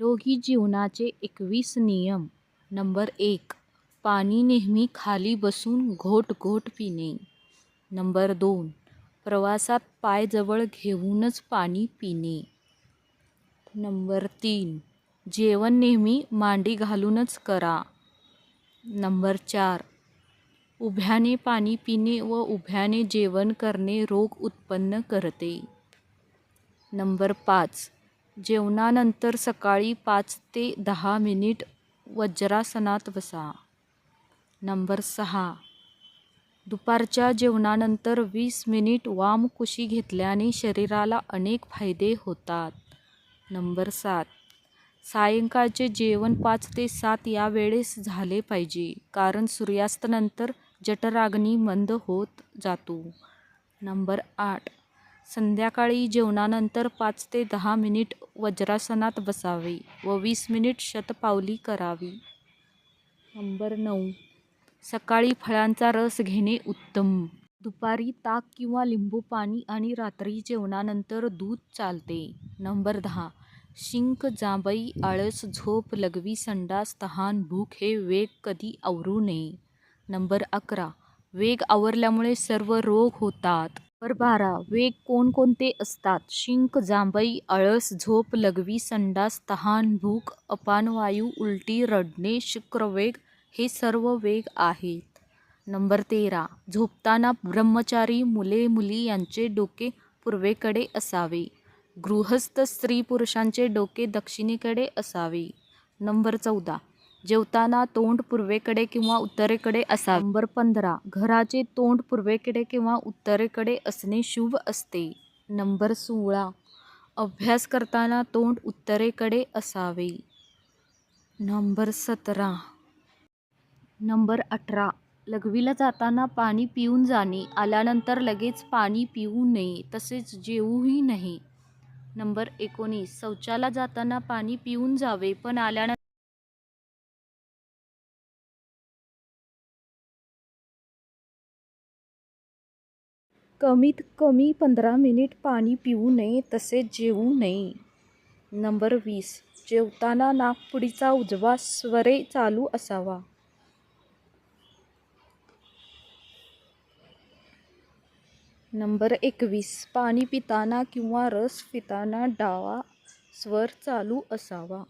निरोगी जीवनाचे एकवीस नियम. नंबर एक पाणी नेहमी खाली बसून घोट घोट पिणे. नंबर दोन प्रवासात पाय जवळ घेऊनच पाणी पिणे. नंबर तीन जेवण नेहमी मांडी घालूनच करा. नंबर चार उभ्याने पाणी पिणे व उभ्याने जेवण करणे रोग उत्पन्न करते. नंबर पाच जेवणानंतर सकाळी पाच ते दहा मिनिट वज्रासनात बसा. नंबर सहा. दुपारच्या जेवणानंतर वीस मिनिट वामकुक्षी घेतल्याने शरीराला अनेक फायदे होतात. नंबर सात. सायंकाळचे जेवण पाच ते सात या वेळेस झाले पाहिजे कारण सूर्यास्तानंतर जठराग्नी मंद होत जातो. नंबर आठ. संध्याकाळी जेवणानंतर पाच ते दहा मिनिट वज्रासनात बसावे व वीस मिनिट शतपावली करावी. नंबर नऊ. सकाळी फळांचा रस घेणे उत्तम. दुपारी ताक किंवा लिंबू पाणी आणि रात्री जेवणानंतर दूध चालते. नंबर दहा. शिंक जांभई आळस झोप लघवी संडास तहान भूक हे वेग कधी आवरू नये. नंबर अकरा. वेग आवरल्यामुळे सर्व रोग होतात. नंबर बारा वेग कोणकोणते असतात? शिंक जांभई आळस झोप लघवी संडास तहान भूक अपानवायू उलटी रडणे शुक्रवेग हे सर्व वेग आहेत. नंबर तेरा. झोपताना ब्रह्मचारी मुले मुली यांचे डोके पूर्वेकडे असावे. गृहस्थ स्त्री पुरुषांचे डोके दक्षिणेकडे असावे. नंबर चौदा. जेवताना तोंड पूर्वेकडे किंवा उत्तरेकडे असावे. नंबर पंधरा घराचे तोंड पूर्वेकडे किंवा उत्तरेकडे असणे शुभ असते. नंबर सोळा अभ्यास करताना तोंड उत्तरेकडे असावे. नंबर सतरा. नंबर अठरा लघवीला जाताना पाणी पिऊन जाणे. आल्यानंतर लगेच पाणी पिऊ नये तसेच जेवूही नये. नंबर एकोणीस शौचाला जाताना पाणी पिऊन जावे पण आल्यानंतर कमीत कमी पंधरा मिनिट पाणी पिऊ नये तसेच जेवू नये. नंबर वीस. जेवताना नाकपुडीचा उजवा स्वरे चालू असावा. नंबर एकवीस. पाणी पिताना किंवा रस पिताना डावा स्वर चालू असावा.